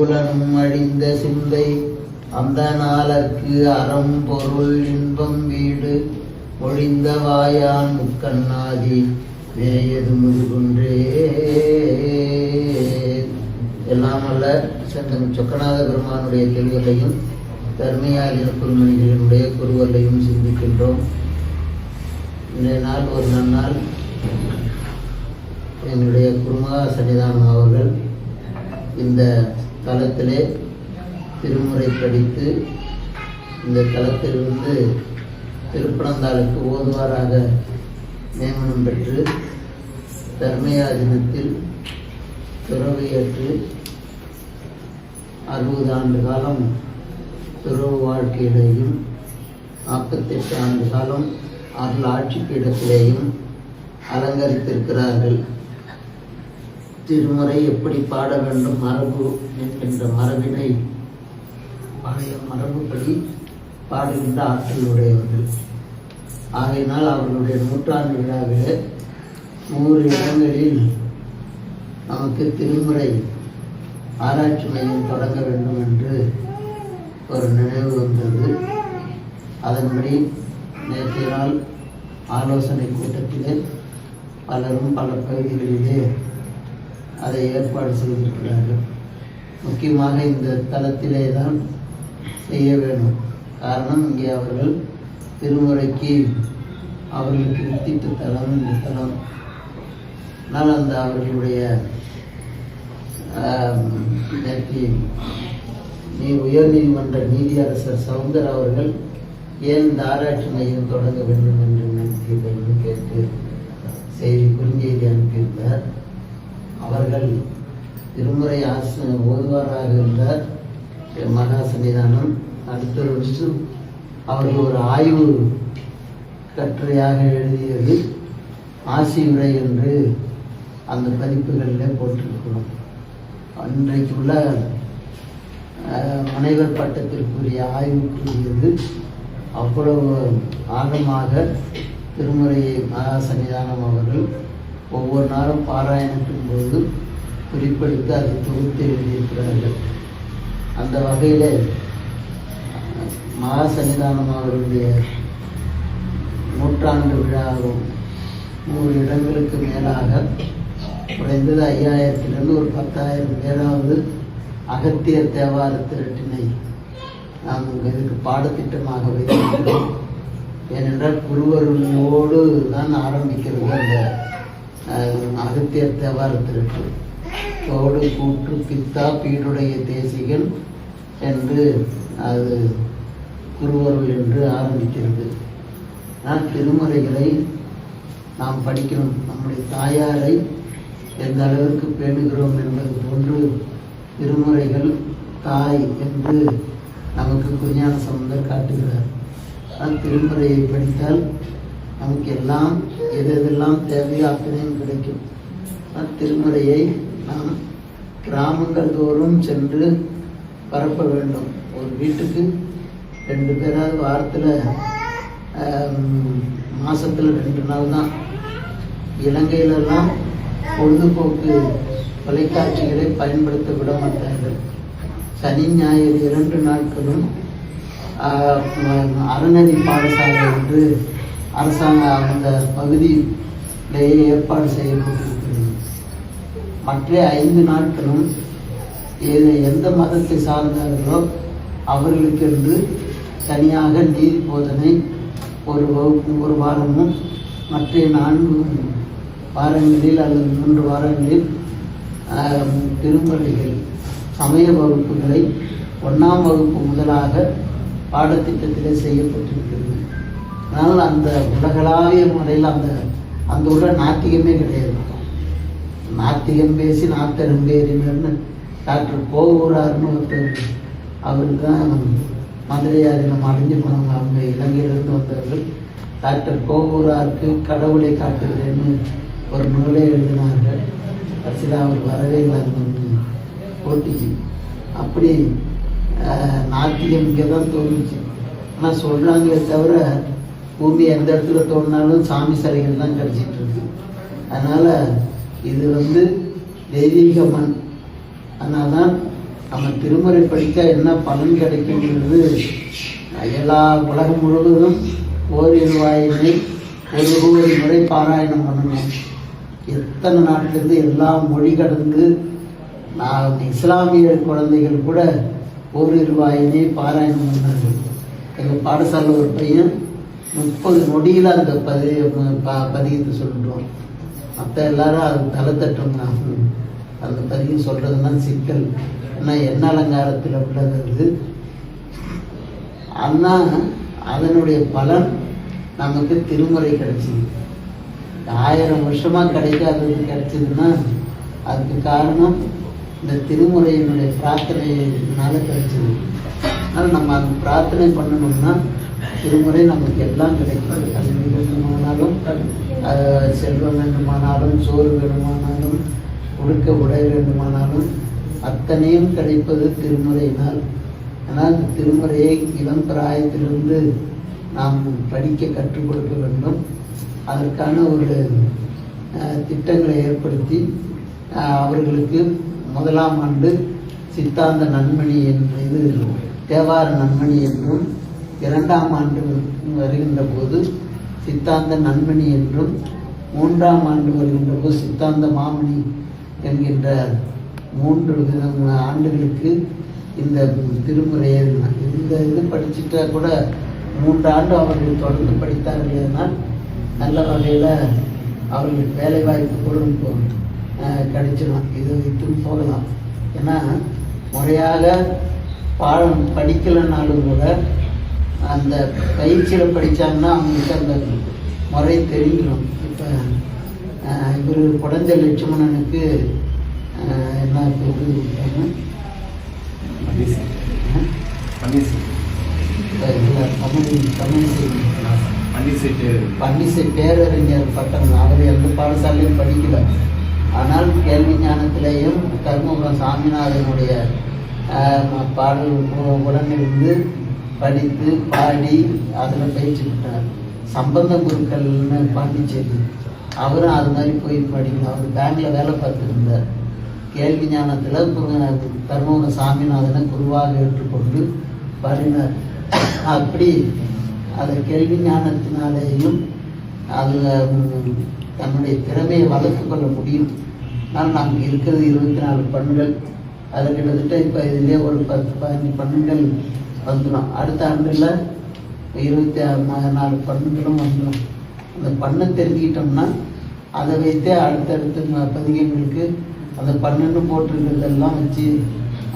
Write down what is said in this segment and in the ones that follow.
ஐம்புலனும் அழிந்த சிந்தை அந்த நாளற்கு அறம் பொருள் இன்பம் வீடு ஒழிந்த வாயான் முக்கண்ணாதி வேயது முதுகுன்றே. எல்லாம் அல்ல செந்தன் சொக்கநாத பெருமானுடைய தெளிவலையும் தர்மையாகின குருமணிகளினுடைய குருவலையும் சிந்திக்கின்றோம். இன்றைய நாள் ஒரு நன்னாள். என்னுடைய குருமகா சன்னிதானம் அவர்கள் இந்த தளத்திலே திருமுறை படித்து இந்த தளத்திலிருந்து திருப்பனந்தாளுக்கு ஓதுவாராக நியமனம் பெற்று தர்மயாதினத்தில் துறவையற்று அறுபது ஆண்டு காலம் துறவு வாழ்க்கையிலேயும் நாற்பத்தெட்டு ஆண்டு காலம் அருள் ஆட்சி பீடத்திலேயும் அலங்கரித்திருக்கிறார்கள். திருமுறை எப்படி பாட வேண்டும் மரபு என்கின்ற மரபினை பழைய மரபுப்படி பாடுகின்ற ஆற்றல் உடையவர்கள் ஆகையினால் அவர்களுடைய நூற்றாண்டு விழாவிலே நூறு இடங்களில் நமக்கு திருமுறை ஆராய்ச்சி மையம் தொடங்க வேண்டும் என்று ஒரு நினைவு வந்தது. அதன்படி நேற்றைய நாள் ஆலோசனை கூட்டத்திலே பலரும் பல பகுதிகளிலே அதை ஏற்பாடு செய்திருக்கிறார்கள். முக்கியமாக இந்த தளத்திலே தான் செய்ய வேண்டும். காரணம் இங்கே அவர்கள் திருமுறைக்கு அவர்களுக்கு வித்திட்ட தளம் இந்த தலம் ஆனால் அந்த அவர்களுடைய நேற்று நீ உயர்நீதிமன்ற நீதியரசர் சவுந்தர் அவர்கள் ஏன் இந்த ஆராய்ச்சி மையம் தொடங்க வேண்டும் என்று நினைத்தீர்கள் என்று கேட்டு செய்தி குறுஞ்செய்தி அனுப்பியிருந்தார். அவர்கள் திருமுறை ஆசி ஓதுவாராக இருந்தார். மகா சன்னிதானம். அடுத்த வருஷம் அவர்கள் ஒரு ஆய்வு கட்டுரையாக எழுதியது. ஆசி என்று அந்த பதிப்புகளில் போட்டிருக்கிறோம். அன்றைக்குள்ள முனைவர் பட்டத்திற்குரிய ஆய்வுக்குரியது அவ்வளவு ஆழமாக திருமுறையை மகா சன்னிதானம் அவர்கள் ஒவ்வொரு நாளும் பாராயணத்தின் போது குறிப்பெடுத்து அதை தொகுத்து எழுதியிருக்கிறார்கள். அந்த வகையில் மகா சன்னிதானம் அவர்களுடைய நூற்றாண்டு விழாவும் நூறு இடங்களுக்கு மேலாக குறைந்தது ஐயாயிரத்திலிருந்து ஒரு பத்தாயிரம் பேராவது அகத்திய தேவார திரட்டினை நாம் இதுக்கு பாடத்திட்டமாக வைத்திருக்கிறோம். ஏனென்றால் குருவருளோடு தான் ஆரம்பிக்கிறது அந்த அகத்தியர் தேவார தோடு கூற்று பித்தா பீடுடைய தேசிகள் என்று அது குருவருள் என்று ஆரம்பிக்கிறது. நான் திருமுறைகளை நாம் படிக்கணும். நம்முடைய தாயாரை எந்த அளவிற்கு பேணுகிறோம் என்பது போன்று திருமுறைகள் தாய் என்று நமக்கு குஞ்ஞான சம்பந்தர் காட்டுகிறார். ஆனால் திருமுறையை படித்தால் நமக்கு எல்லாம் எது எதெல்லாம் தேவையோ அத்தனையும் கிடைக்கும். திருமுறையை நாம் கிராமங்கள் தோறும் சென்று பரப்ப வேண்டும். ஒரு வீட்டுக்கு ரெண்டு பேராவது வாரத்தில் மாதத்தில் ரெண்டு நாள் தான். இலங்கையிலெல்லாம் பொழுதுபோக்கு தொலைக்காட்சிகளை பயன்படுத்த விட மாட்டார்கள். சனி ஞாயிறு இரண்டு நாட்களும் அறநெறி பாடசாலை என்று அரசாங்க அந்த பகுதியிலேயே ஏற்பாடு செய்யப்பட்டிருக்கிறது. மற்ற ஐந்து நாட்களும் எது எந்த மதத்தை சார்ந்தார்களோ அவர்களுக்கென்று தனியாக நீதி போதனை ஒரு வகுப்பு ஒரு வாரமும் மற்ற நான்கு வாரங்களில் அல்லது மூன்று வாரங்களில் ஆம், சமய வகுப்புகளை ஒன்றாம் வகுப்பு முதலாக பாடத்திட்டத்திலே செய்யப்பட்டிருக்கிறது. அதனால் அந்த உலகளாவிய முறையில் அந்த அந்த உள்ள நாத்திகமே கிடையாது. நாத்திகம் பேசி நாத்தரும்பேறினர்னு டாக்டர் கோவூரார்னு ஒருத்தர் அவர் தான் மதுரையார் நம்ம போனவங்க அவங்க இலங்கையிலிருந்து வந்தவர்கள். டாக்டர் கோவூராருக்கு கடவுளை காட்டுகிறேன்னு ஒரு நூலே எழுதினார்கள் கடைசியில் அவர் வரவே இல்லை அந்த போட்டிக்கு அப்படி நாத்தியம் இங்கே தான் தோணுச்சு ஆனால் சொல்கிறாங்களே தவிர பூமி எந்த இடத்துல தோணினாலும் சாமி சிலைகள் தான் கிடச்சிட்டு இருக்கு. அதனால் இது வந்து தெய்வீக மண். அதனால தான் நம்ம திருமுறை படித்தா என்ன பலன் கிடைக்குங்கிறது எல்லா உலகம் முழுவதும் ஓரிரு வாயினை ஒரு ஒரு முறை பாராயணம் பண்ணணும். எத்தனை நாட்டிலிருந்து எல்லா மொழி கடந்து நான் இஸ்லாமிய குழந்தைகள் கூட ஓரிரு வாயினை பாராயணம் பண்ணார்கள். எங்கள் பாடசாலை ஒரு பையன் முப்பது நொடியில் அந்த பதி ப- பதியத்தை சொல்லிட்டோம் மற்ற எல்லாரும் அது தலை தட்டுங்க அந்த பதியம் சொல்றதுன்னா சிக்கல். ஏன்னா எண்ண அலங்காரத்தில் உள்ளது? அது ஆனால் அதனுடைய பலன் நமக்கு திருமுறை கிடைச்சிது. ஆயிரம் வருஷமாக கிடைக்காதது கிடைச்சதுன்னா அதுக்கு காரணம் இந்த திருமுறையினுடைய பிரார்த்தனையினால கிடைச்சது. அதனால் நம்ம அந்த பிரார்த்தனை பண்ணணும்னா திருமுறை நமக்கு எல்லாம் கிடைக்கும். கல்வி வேண்டுமானாலும் செல்வம் வேண்டுமானாலும் சோறு வேண்டுமானாலும் உடுக்க உடை வேண்டுமானாலும் அத்தனையும் கிடைப்பது திருமுறையினால். ஆனால் இந்த திருமுறையை இளம் பிராயத்திலிருந்து நாம் படிக்க கற்றுக் கொடுக்க வேண்டும். அதற்கான ஒரு திட்டங்களை ஏற்படுத்தி அவர்களுக்கு முதலாம் ஆண்டு சித்தாந்த நன்மணி என்ற இது தேவார நன்மணி என்றும் இரண்டாம் ஆண்டு வருகின்ற போது சித்தாந்த நன்மணி என்றும் மூன்றாம் ஆண்டு வருகின்ற போது சித்தாந்த மாமணி என்கின்ற மூன்று வித ஆண்டுகளுக்கு இந்த திருமுறையை இந்த இது படிச்சுட்டா கூட மூன்று ஆண்டு அவர்கள் தொடர்ந்து படித்தார்கள்னால் நல்ல வகையில் அவர்களுக்கு வேலை வாய்ப்பு கூட இப்போ கிடைச்சிடும் இது வைத்து போகலாம். ஏன்னா முறையாக பாடம் படிக்கலைனாலும் கூட அந்த பயிற்சியில் படித்தாங்கன்னா அவங்களுக்கு அந்த முறை தெரிஞ்சிடும் இப்போ இவர் குடஞ்ச லட்சுமணனுக்கு என்ன தமிழ் தமிழ் பன்னிசை பேரறிஞர் பட்டம். அவர் எந்த பாடசாலையும் படிக்கல. ஆனால் கேள்வி ஞானத்திலேயும் கர்மபுரம் சாமிநாதனுடைய பாடல் உடனிருந்து படித்து பாடி அதில் பயிற்சி பெற்றார் சம்பந்த குருக்கள்னு பாண்டிச்சேரி அவரும் அது மாதிரி போய் படிக்கணும். அவர் பேங்கில் வேலை பார்த்துருந்தார். கேள்வி ஞானத்தில் கர்மபுரம் சாமிநாதனை குருவாக ஏற்றுக்கொண்டு பாடினார். அப்படி அதை கேள்வி ஞானத்தினாலேயும் அது தன்னுடைய திறமையை வளர்த்து கொள்ள முடியும். ஆனால் நாங்கள் இருக்கிறது இருபத்தி நாலு பண்கள். அதில் கிட்டத்தட்ட இப்போ இதுலேயே ஒரு பத்து பதினஞ்சு பண்கள் வந்துடும். அடுத்த ஆண்டில் இருபத்தி ஆறு நாலு பண்ணுகளும் வந்துடும். அந்த பண்ணை தெரிஞ்சுக்கிட்டோம்னா அதை வைத்தே அடுத்தடுத்த பதிகங்களுக்கு அந்த பன்னெண்டு போட்டிருக்கிறதெல்லாம் வச்சு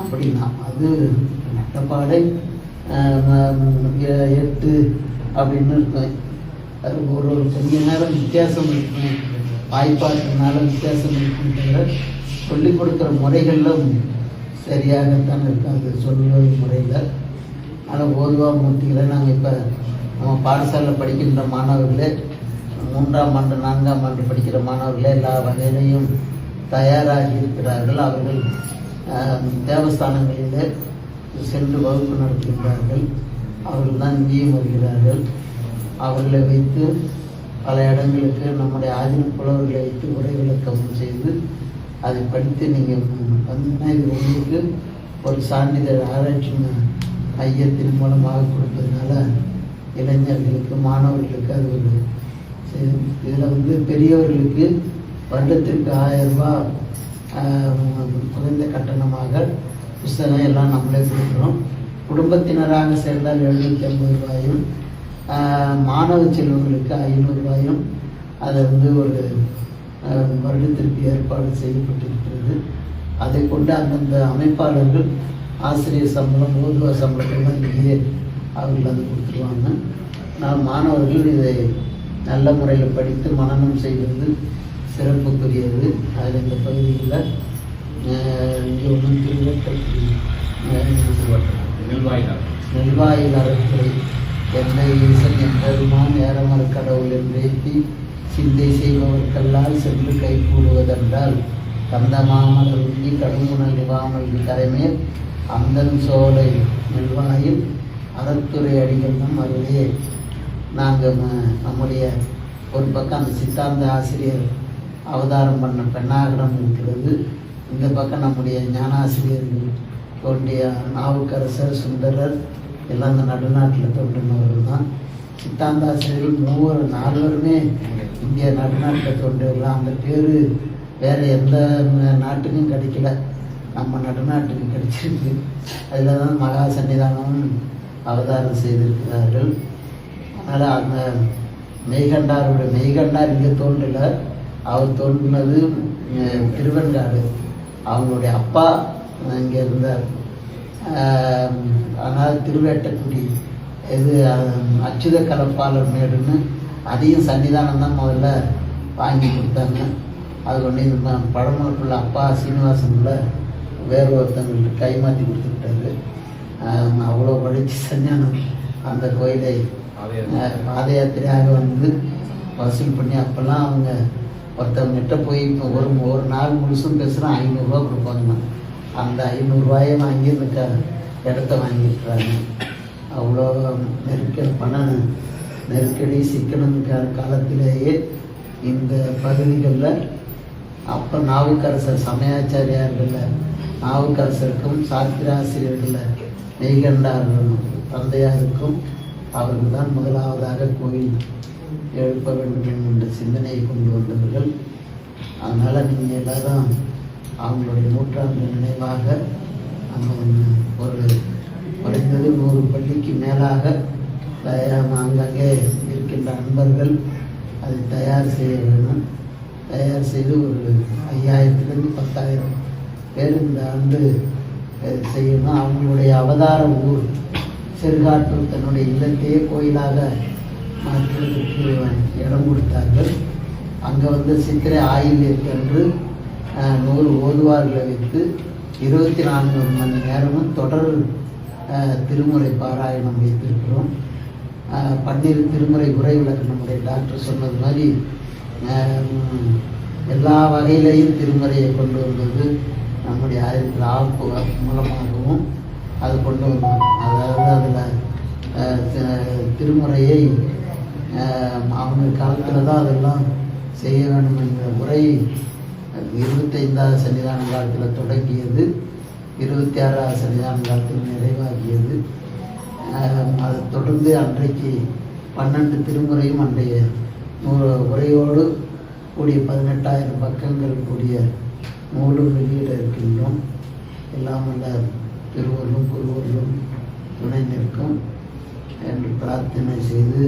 அப்படின்னா அது நட்டப்பாடை எட்டு அப்படின்னு இருக்கும். அது ஒரு ஒரு கொஞ்ச நேரம் வித்தியாசம் இருக்கும். வாய்ப்பாட்டினால வித்தியாசம் இருக்குன்ற சொல்லிக் கொடுக்குற முறைகளில் சரியாகத்தான் இருக்கும். அது சொல்லுவது முறையில். ஆனால் ஓதுவா மூர்த்திகளை நாங்கள் இப்போ நம்ம பாடசாலையில் படிக்கின்ற மாணவர்களே மூன்றாம் ஆண்டு நான்காம் ஆண்டு படிக்கிற மாணவர்களே எல்லா வகையிலையும் தயாராகி இருக்கிறார்கள். அவர்கள் தேவஸ்தானங்களிலே சென்று வகுப்பு நடத்துகின்றார்கள் அவர்கள் தான் இங்கேயும் வருகிறார்கள். அவர்களை வைத்து பல இடங்களுக்கு நம்முடைய ஆதின புலவர்களை வைத்து உரை விளக்கம் செய்து அதை படித்து நீங்கள் வந்தீங்கன்னா இது உங்களுக்கு ஒரு சான்றிதழ் ஆராய்ச்சி மையத்தின் மூலமாக கொடுத்ததுனால இளைஞர்களுக்கு மாணவர்களுக்கு அது ஒரு இதில் வந்து பெரியவர்களுக்கு வருடத்திற்கு ஆயிரம் ரூபா குறைந்த கட்டணமாக புஸ்தகம் எல்லாம் நம்மளே கொடுக்குறோம். குடும்பத்தினராக சேர்ந்தால் எழுநூற்றி ஐம்பது ரூபாயும் மாணவ செல்வங்களுக்கு ஐநூறுரூபாயும் அதை வந்து ஒரு வருடத்திற்கு ஏற்பாடு செய்யப்பட்டிருக்கிறது அதை கொண்டு அந்தந்த அமைப்பாளர்கள் ஆசிரியர் சம்பளம் ஓதுவ சம்பளத்தெல்லாம் இங்கேயே அவர்கள் அது கொடுத்துருவாங்க. நான் மாணவர்கள் இதை நல்ல முறையில் படித்து மனனம் செய்வது சிறப்புக்குரியது. அதில் இந்த பகுதியில் இங்கே ஒன்றும் நெல்வாய்தான் நெல்வாயில் அறத்துறை எந்தை ஈசன் எப்பெருமான் ஏறமர கடவுள் என்றேத்தி சிந்தை செய்பவர்க்கெல்லாம் சென்று கை கூடுவதென்றால் கந்த மாமலர் உண்ணி கரைமேல் அந்தன் சோலை நெல்வாயில் அறத்துறை அடிகள் நம் நாங்கள் நம்முடைய ஒரு பக்கம் அந்த சித்தாந்த ஆசிரியர் அவதாரம் பண்ண பெண்ணாகரம் இருக்கிறது இந்த பக்கம் நம்முடைய ஞானாசிரியர்கள் தோன்றிய நாவுக்கரசர் சுந்தரர் எல்லாம் அந்த நடுநாட்டில் தோன்றினவர்கள் தான். சித்தாந்தாசிரியர்கள் மூவர் நால்வருமே இந்திய நடுநாட்டில் தோன்றியவர்கள். அந்த பேர் வேறு எந்த நாட்டுக்கும் கிடைக்கல. நம்ம நடுநாட்டுக்கு கிடைச்சிருக்கு. அதில் தான் மகா சன்னிதானம் அவதாரம் செய்திருக்கிறார்கள். அதனால் அந்த மெய்கண்டாருடைய மெய்கண்டார் இங்கே தோன்றல. அவர் தோன்றினது திருவெண்காடு. அவங்களுடைய அப்பா இங்கே இருந்தார். அதனால் திருவேட்டக்குடி இது அச்சுத கலப்பாளர் மேடுன்னு அதையும் சன்னிதானம் தான் முதல்ல வாங்கி கொடுத்தாங்க. அது கொண்டு பழமலுக்குள்ள அப்பா சீனிவாசன்ல வேறு ஒருத்தங்களுக்கு கைமாற்றி கொடுத்துக்கிட்டாரு. அவ்வளோ படித்து சன்னியானம் அந்த கோயிலை. பாத யாத்திரையாக வந்து வசூல் பண்ணி அப்போல்லாம் அவங்க ஒருத்தவங்ககிட்ட போய் இப்போ ஒரு ஒரு நாள் முழுசும் பேசுகிறோம் ஐநூறுரூவா கொடுப்பாங்க அந்த ஐநூறுரூவாயை வாங்கி இந்த இடத்த வாங்கியிருக்கிறாங்க. அவ்வளோ நெருக்கடி பண நெருக்கடி சிக்கனம் காலத்திலேயே இந்த பகுதிகளில் அப்போ நாவுக்கரசர் சமயாச்சாரியார்களில் நாவுக்கரசருக்கும் சாத்திராசிரியர்கள் மெய்கண்டார்களும் தந்தையாருக்கும் அவர்கள் தான் முதலாவதாக கோயில் எழுப்ப வேண்டும் என்ற சிந்தனையை கொண்டு வந்தவர்கள். அதனால் நீங்கள் எல்லாரும் அவங்களுடைய நூற்றாண்டு நினைவாக நம்ம ஒரு குறைந்தது நூறு பள்ளிக்கு மேலாக தயார் அங்கங்கே இருக்கின்ற அன்பர்கள் அதை தயார் செய்ய வேண்டும். தயார் செய்து ஒரு ஐயாயிரத்துலேருந்து பத்தாயிரம் பேர் இந்த ஆண்டு செய்யணும். அவங்களுடைய அவதார ஊர் சிறுகாட்டூர் தன்னுடைய இல்லத்தையே கோயிலாக மாற்றுவதற்கு இடம் கொடுத்தார்கள். அங்கே வந்து சித்திரை ஆயில் என்று நூறு ஓதுவார்களை வைத்து இருபத்தி நான்கு மணி நேரமும் தொடர் திருமுறை பாராயணம் வைத்திருக்கிறோம். பன்னிரு திருமுறை உரை விளக்கு நம்முடைய டாக்டர் சொன்னது மாதிரி எல்லா வகையிலையும் திருமுறையை கொண்டு வந்தது நம்முடைய ஆயிரத்தில் ஆப்பு மூலமாகவும் அது கொண்டு வந்தோம் அதாவது அதில் திருமுறையை அவங்க காலத்தில் தான் அதெல்லாம் செய்ய வேண்டும் என்ற முறை இருபத்தைந்தாவது சன்னிதான காலத்தில் தொடங்கியது. இருபத்தி ஆறாவது சன்னிதான காலத்தில் நிறைவாகியது. அதை தொடர்ந்து அன்றைக்கு பன்னெண்டு திருமுறையும் அன்றைய உரையோடு கூடிய பதினெட்டாயிரம் பக்கங்கள் கூடிய நூலும் வெளியிட இருக்கின்றோம். எல்லாம் வல்ல திருவள்ளும் குருவர்களும் துணை நிற்கும் என்று பிரார்த்தனை செய்து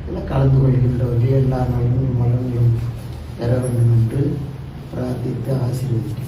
இதில் கலந்து கொள்கின்றவர்கள் எல்லா நலன்களும் மலங்களும் பெற வேண்டும் என்று பிரார்த்தித்து ஆசீர்வதிக்கிறேன்